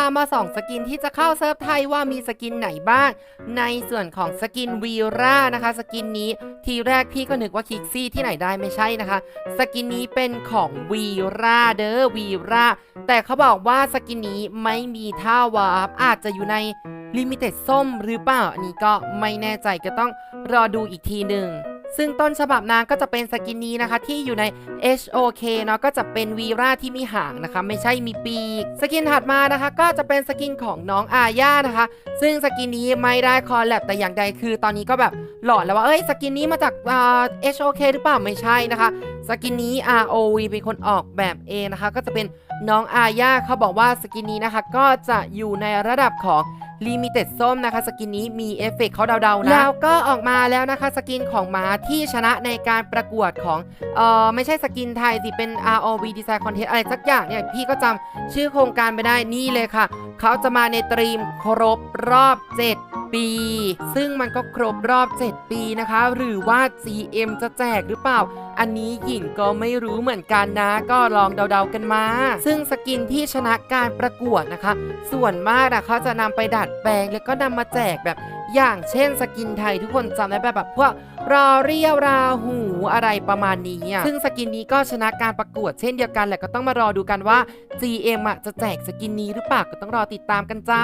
ามาส่องสกินที่จะเข้าเซิร์ฟไทยว่ามีสกินไหนบ้าง ในส่วนของสกินวีรานะคะ สกินนี้ทีแรกพี่ก็นึกว่าคิกซี่ที่ไหนได้ไม่ใช่นะคะ สกินนี้เป็นของวีราเด้อวีราแต่เขาบอกว่าสกินนี้ไม่มีท่าวาร์ปอาจจะอยู่ในลิมิเต็ดส้มหรือเปล่า อันนี้ก็ไม่แน่ใจก็ต้องรอดูอีกทีหนึ่ง ซึ่งต้นฉบับนางก็จะเป็นสกินนี้นะคะที่อยู่ใน HOK เนาะก็จะเป็นวีราที่มีหางนะคะไม่ใช่มีปีก สกินถัดมานะคะก็จะเป็นสกินของน้องอาญานะคะ ซึ่งสกินนี้ไม่ได้คอลแลบแต่อย่างใดคือตอนนี้ก็แบบหลอนแล้วว่าเอ้ยสกินนี้มาจากอ่า HOK หรือเปล่าไม่ใช่นะคะสกินนี้ ROV เป็นคนออกแบบเองนะคะ ก็จะเป็นน้องอาญาเขาบอกว่าสกินนี้นะคะก็จะอยู่ในระดับของ ลิมิเต็ดส้มนะคะ สกินนี้มีเอฟเฟกต์เขาเดาๆนะ แล้วก็ออกมาแล้วนะคะ สกินของม้าที่ชนะในการประกวดของ เออไม่ใช่สกินไทยสิ เป็น ROV Design Contest อะไรสักอย่างเนี่ย พี่ก็จำชื่อโครงการไม่ได้นี่เลยค่ะ เขาจะมาในตรีมครบรอบ 7 ปี ซึ่งมันก็ครบรอบ 7 ปีนะคะ หรือว่า GM จะแจกหรือเปล่า อันนี้หญิงก็ไม่รู้เหมือนกันนะ ก็ลองเดาๆกันมา ซึ่งสกินที่ชนะการประกวดนะคะ ส่วนมากนะเขาจะนำไปดัดแปลงแล้วก็นำมาแจกแบบอย่างเช่นสกินไทยทุกคนจำได้แบบแบบพวกรอเรียวราหูอะไรประมาณนี้ ซึ่งสกินนี้ก็ชนะการประกวดเช่นเดียวกันแหละก็ต้องมารอดูกันว่า GM อะจะแจกสกินนี้หรือเปล่าก็ต้องรอติดตามกันจ้า